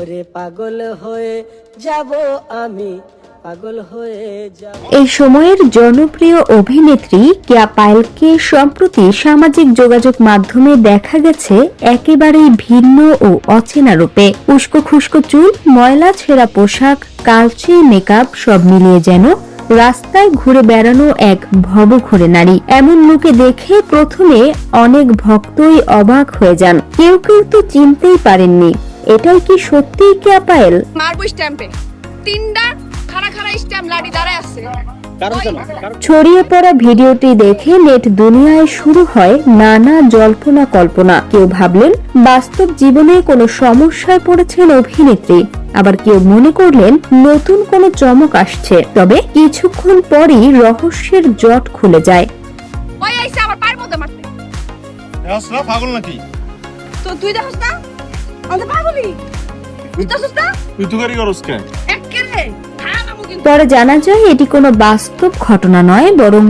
ওরে পাগল হয়ে যাব আমি, পাগল হয়ে এই সময়ের জনপ্রিয় অভিনেত্রী কেয়া পায়েলকে সম্প্রতি সামাজিক যোগাযোগ মাধ্যমে দেখা গেছে একেবারেই ভিন্ন ও অচেনা রূপে। উস্কো খুস্কো চুল, ময়লা ছেঁড়া পোশাক, কালচে মেকআপ সব মিলিয়ে যেন রাস্তায় ঘুরে বেড়ানো এক ভবঘুরে নারী। এমন মুখে দেখে প্রথমে অনেক ভক্তই অবাক হয়ে যান। কেউ কেউ তো চিনতেই পারেননি। এটাই কি সত্যিই কেয়া পায়েল মারবো স্ট্যাম্পে। তিনটা খাড়া খাড়া স্ট্যাম্প লাড়ি দাঁড়ায় আছে। ছড়িয়ে পড়া ভিডিওটি দেখে নেট দুনিয়ায় শুরু হয় নানা জল্পনা কল্পনা। কেউ ভাবলেন বাস্তব জীবনে কোনো সমস্যায় পড়েছেন অভিনেত্রী। আবার কেউ মনে করলেন নতুন কোনো চমক আসছে। তবে কিছুক্ষণ পরই রহস্যের জট খুলে যায়। ওই আইসে আমার পায়ের মধ্যে মারতে। আসলা পাগল নাকি? তো তুই দেখছ না? আমাদের পাগলি বুঝতেছিস না তুই তো গাড়ি করস কে? একেরে পরে জানা যায় এটি কোনো বাস্তব ঘটনা নয় বরং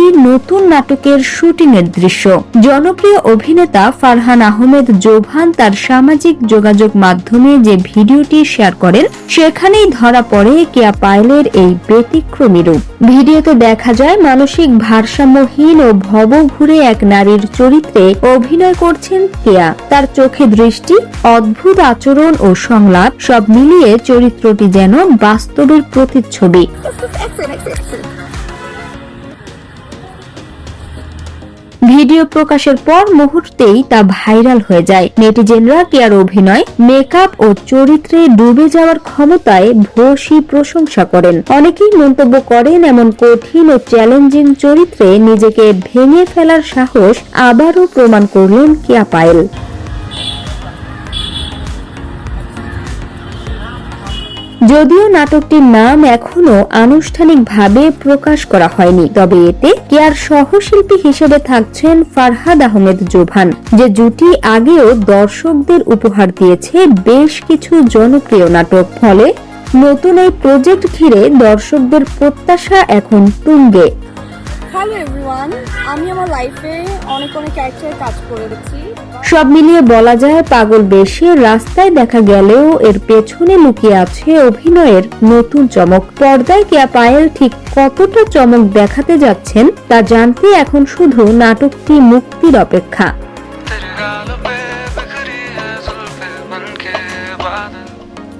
একটি নতুন নাটকের শুটিংয়ের দৃশ্য। জনপ্রিয় অভিনেতা ফারহান আহমেদ জোভান তার সামাজিক যোগাযোগ মাধ্যমে যে ভিডিওটি শেয়ার করেন, সেখানেই ধরা পড়ে কেয়া পায়েলের এই ব্যতিক্রমী রূপ। ভিডিওতে দেখা যায়, মানসিক ভারসাম্যহীন ও ভবঘুরে এক নারীর চরিত্রে অভিনয় করছেন কেয়া। তার চোখে দৃষ্টি, অদ্ভুত আচরণ ও সংলাপ সব মিলিয়ে চরিত্রটি যেন বাস্তবের প্রতিচ্ছবি। ভিডিও প্রকাশের পর মুহূর্তেই তা ভাইরাল হয়ে যায়। নেটিজেনরা কেয়ার অভিনয়, মেকআপ ও চরিত্রে ডুবে যাওয়ার ক্ষমতায় ভূয়সী প্রশংসা করেন। অনেকেই মন্তব্য করেন, এমন কঠিন ও চ্যালেঞ্জিং চরিত্রে নিজেকে ভেঙে ফেলার সাহস আবারও প্রমাণ করলেন কেয়া পায়েল। যদিও নাটকটির নাম এখনও আনুষ্ঠানিকভাবে প্রকাশ করা হয়নি, তবে এতে কেয়ার সহশিল্পী হিসেবে থাকছেন ফারহাদ আহমেদ জোভান, যে জুটি আগেও দর্শকদের উপহার দিয়েছে বেশ কিছু জনপ্রিয় নাটক। ফলে নতুন এই প্রজেক্ট ঘিরে দর্শকদের প্রত্যাশা এখন তুঙ্গে। হ্যালো এভরিওয়ান আমি আমার লাইফে অনেক অনেক ক্যারেক্টারে কাজ করেছি সব মিলিয়ে বলা যায় পাগল বেশে রাস্তায় দেখা গেলেও এর পেছনে লুকিয়ে আছে অভিনয়ের নতুন চমক। পর্দায় কেয়া পায়েল ঠিক কতটা চমক দেখাতে যাচ্ছেন তা জানতে এখন শুধু নাটকটি মুক্তির অপেক্ষা।